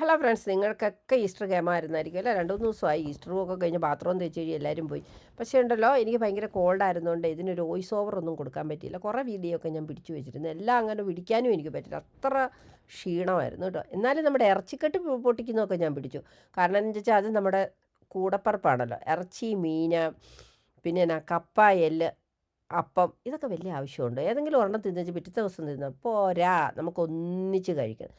Hello friends നിങ്ങൾക്കൊക്കെ Easter ഗെയിമായിരുന്നായിരിക്കും അല്ലേ? രണ്ട് മൂന്ന് ദിവസമായി. ഈസ്റ്ററും ഒക്കെ കഴിഞ്ഞ് ബാത്റൂം തേച്ച് കഴിഞ്ഞ് എല്ലാവരും പോയി. പക്ഷേ ഉണ്ടല്ലോ എനിക്ക് ഭയങ്കര കോൾഡ് ആയിരുന്നുകൊണ്ട് ഇതിനൊരു വോയിസ് ഓവർ ഒന്നും കൊടുക്കാൻ പറ്റിയില്ല. കുറേ വീഡിയോ ഒക്കെ ഞാൻ പിടിച്ചു വെച്ചിരുന്നു. എല്ലാം അങ്ങനെ പിടിക്കാനും എനിക്ക് പറ്റില്ല അത്ര ക്ഷീണമായിരുന്നു കേട്ടോ. എന്നാലും നമ്മുടെ ഇറച്ചിക്കെട്ട് പൊട്ടിക്കുന്നതൊക്കെ ഞാൻ പിടിച്ചു. കാരണം എന്താ വെച്ചാൽ അത് നമ്മുടെ കൂടപ്പറപ്പാണല്ലോ. ഇറച്ചി മീൻ പിന്നെ എന്നാ കപ്പ എല്ല് അപ്പം ഇതൊക്കെ വലിയ ആവശ്യമുണ്ട്. ഏതെങ്കിലും ഒരെണ്ണം തിന്നു പിറ്റത്തെ ദിവസം തിന്നാൽ പോരാ നമുക്ക് ഒന്നിച്ച് കഴിക്കണം.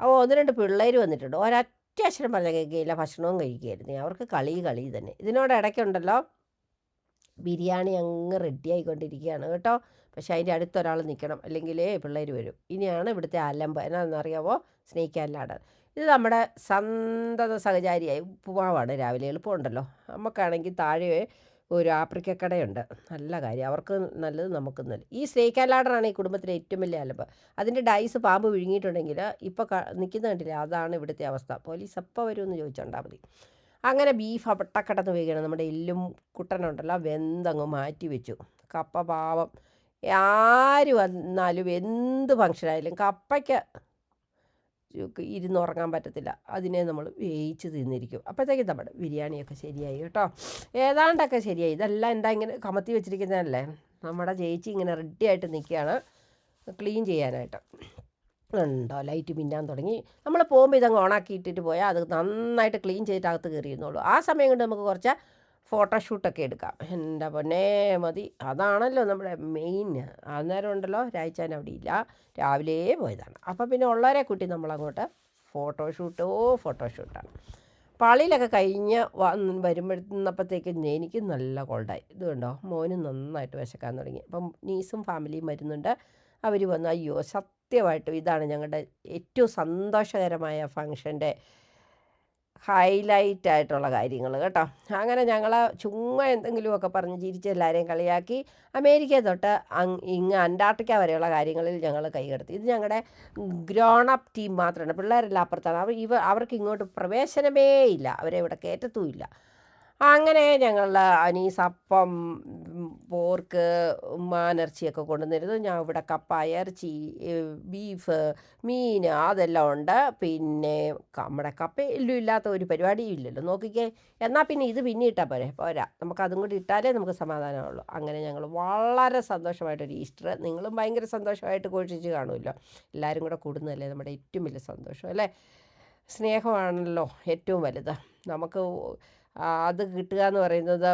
അപ്പോൾ ഒന്ന് രണ്ട് പിള്ളേർ വന്നിട്ടുണ്ട്. ഒരൊറ്റ അക്ഷരം പറഞ്ഞ കേൾക്കുകയില്ല ഭക്ഷണവും കഴിക്കുകയായിരുന്നു. അവർക്ക് കളി കളി തന്നെ. ഇതിനോട് ഇടയ്ക്കുണ്ടല്ലോ. ബിരിയാണി അങ്ങ് റെഡി ആയിക്കൊണ്ടിരിക്കുകയാണ് കേട്ടോ. പക്ഷേ അതിന്റെ അടുത്തൊരാൾ നിൽക്കണം. അല്ലെങ്കിലേ പിള്ളേർ വരും. ഇനിയാണ് ഇവിടുത്തെ അലമ്പ് എന്നാണെന്നറിയാവോ? സ്നേക്ക് അല്ലാടാൻ ഇത് നമ്മുടെ സന്തത സഹചാരിയായി ഉപ്പുമാവാണ് രാവിലെ. എളുപ്പമുണ്ടല്ലോ. നമുക്കാണെങ്കിൽ താഴെ ഒരു ആഫ്രിക്ക കടയുണ്ട് നല്ല കാര്യം. അവർക്ക് നല്ലത് നമുക്ക് നല്ലത്. ഈ സ്നേക്ക് അലാഡറാണ് ഈ കുടുംബത്തിലെ ഏറ്റവും വലിയ അലമ്പ്. അതിന്റെ ഡൈസ് പാമ്പ് വിഴുങ്ങിയിട്ടുണ്ടെങ്കിൽ ഇപ്പോൾ നിൽക്കുന്ന കണ്ടില്ല? അതാണ് ഇവിടുത്തെ അവസ്ഥ. പോലീസ് എപ്പോൾ വരുമെന്ന് ചോദിച്ചുണ്ടാൽ മതി. അങ്ങനെ ബീഫ് അപട്ടക്കടന്ന് വീഴുകയാണ്. നമ്മുടെ എല്ലും കുട്ടനുണ്ടല്ലോ. വെന്തങ്ങ് മാറ്റി വെച്ചു. കപ്പ പാവം. ആര് വന്നാലും എന്ത് ഫങ്ഷനായാലും കപ്പയ്ക്ക് ഇരുന്നുറങ്ങാൻ പറ്റത്തില്ല. അതിനെ നമ്മൾ വേയിച്ച് തിന്നിരിക്കും. അപ്പോഴത്തേക്കും നമ്മുടെ ബിരിയാണിയൊക്കെ ശരിയായി കേട്ടോ. ഏതാണ്ടൊക്കെ ശരിയായി. ഇതെല്ലാം എന്താ ഇങ്ങനെ കമത്തി വെച്ചിരിക്കുന്നതല്ലേ? നമ്മുടെ ചേച്ചി ഇങ്ങനെ റെഡി ആയിട്ട് നിൽക്കുകയാണ് ക്ലീൻ ചെയ്യാനായിട്ട്. ഉണ്ടോ ലൈറ്റ് മിന്നാൻ തുടങ്ങി. നമ്മൾ പോകുമ്പോൾ ഇതങ്ങ് ഓണാക്കി ഇട്ടിട്ട് പോയാൽ അത് നന്നായിട്ട് ക്ലീൻ ചെയ്തിട്ട് അകത്ത് കയറിയിരുന്നുള്ളൂ ആ സമയം കൊണ്ട് നമുക്ക് കുറച്ച് ഫോട്ടോഷൂട്ടൊക്കെ എടുക്കാം. എന്റെ പൊന്നെ മതി. അതാണല്ലോ നമ്മുടെ മെയിൻ. അന്നേരം ഉണ്ടല്ലോ രായിച്ചാൻ അവിടെ ഇല്ല. രാവിലെ പോയതാണ്. അപ്പം പിന്നെ ഉള്ളവരെ കൂട്ടി നമ്മളങ്ങോട്ട് ഫോട്ടോഷൂട്ടോ ഫോട്ടോഷൂട്ടാണ്. പള്ളിയിലൊക്കെ കഴിഞ്ഞ് വന്ന് വരുമ്പോഴത്തേക്കും എനിക്ക് നല്ല കോൾഡായി ഇത് കണ്ടോ? മോനും നന്നായിട്ട് വിശക്കാൻ തുടങ്ങി. അപ്പം നീസും ഫാമിലിയും വരുന്നുണ്ട്. അവർ വന്നു. അയ്യോ സത്യമായിട്ടും ഇതാണ് ഞങ്ങളുടെ ഏറ്റവും സന്തോഷകരമായ ഫങ്ഷന്റെ ഹൈലൈറ്റ് ആയിട്ടുള്ള കാര്യങ്ങൾ കേട്ടോ. അങ്ങനെ ഞങ്ങൾ ചുമ്മാ എന്തെങ്കിലുമൊക്കെ പറഞ്ഞ് ചിരിച്ച് എല്ലാവരെയും കളിയാക്കി അമേരിക്ക തൊട്ട് ഇങ്ങ് അന്റാർട്ടിക്ക വരെയുള്ള കാര്യങ്ങളിൽ ഞങ്ങൾ കൈകടത്തി. ഇത് ഞങ്ങളുടെ ഗ്രോൺ അപ്പ് ടീം മാത്രമാണ് പിള്ളേരെല്ലാം അപ്പുറത്താണ്. അവർ ഇവ അവർക്ക് ഇങ്ങോട്ട് പ്രവേശനമേ ഇല്ല. അവരെ ഇവിടെ കയറ്റത്തുമില്ല അങ്ങനെ ഞങ്ങൾ അനീസ് അപ്പം പോർക്ക് മാനിറച്ചിയൊക്കെ കൊണ്ടുവന്നിരുന്നു. ഞാൻ ഇവിടെ കപ്പ ഇറച്ചി ബീഫ് മീൻ അതെല്ലാം ഉണ്ട്. പിന്നെ നമ്മുടെ കപ്പ എല്ലും ഇല്ലാത്ത ഒരു പരിപാടിയും ഇല്ലല്ലോ. നോക്കിക്കേ. എന്നാൽ പിന്നെ ഇത് പിന്നെ ഇട്ടാൽ പോരെ. പോരാ. നമുക്ക് അതും കൂടി ഇട്ടാലേ നമുക്ക് സമാധാനമുള്ളൂ. അങ്ങനെ ഞങ്ങൾ വളരെ സന്തോഷമായിട്ടൊരു ഈസ്റ്റർ നിങ്ങളും ഭയങ്കര സന്തോഷമായിട്ട് ഘോഷിച്ച് കാണുമല്ലോ. എല്ലാവരും കൂടെ കൂടുന്നതല്ലേ നമ്മുടെ ഏറ്റവും വലിയ സന്തോഷം അല്ലേ? സ്നേഹമാണല്ലോ ഏറ്റവും വലുത്. നമുക്ക് അത് കിട്ടുക എന്ന് പറയുന്നത്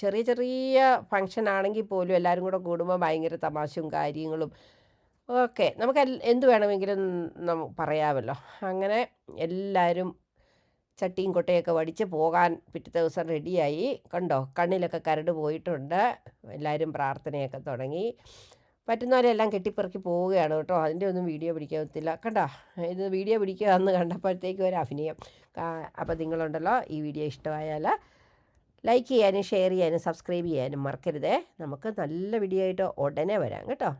ചെറിയ ചെറിയ ഫങ്ഷൻ ആണെങ്കിൽ പോലും എല്ലാവരും കൂടെ കൂടുമ്പോൾ ഭയങ്കര തമാശയും കാര്യങ്ങളും ഓക്കെ നമുക്ക് എന്ത് വേണമെങ്കിലും പറയാമല്ലോ. അങ്ങനെ എല്ലാവരും ചട്ടിയും കൊട്ടയൊക്കെ വടിച്ച് പോകാൻ പിറ്റത്തെ ദിവസം റെഡിയായി കണ്ടോ? കണ്ണിലൊക്കെ കരട് പോയിട്ടുണ്ട്. എല്ലാവരും പ്രാർത്ഥനയൊക്കെ തുടങ്ങി. പറ്റുന്നവരെല്ലാം കെട്ടിപ്പെറുക്കി പോവുകയാണ് കേട്ടോ. അതിന്റെ ഒന്നും വീഡിയോ പിടിക്കത്തില്ല കണ്ടോ? ഇത് വീഡിയോ പിടിക്കുക എന്ന് കണ്ടപ്പോഴത്തേക്കും ഒരു അഭിനയം. അപ്പോൾ നിങ്ങളുണ്ടല്ലോ ഈ വീഡിയോ ഇഷ്ടമായാൽ ലൈക്ക് ചെയ്യാനും ഷെയർ ചെയ്യാനും സബ്സ്ക്രൈബ് ചെയ്യാനും മറക്കരുതേ. നമുക്ക് നല്ല വീഡിയോ ആയിട്ട് ഉടനെ വരാം കേട്ടോ.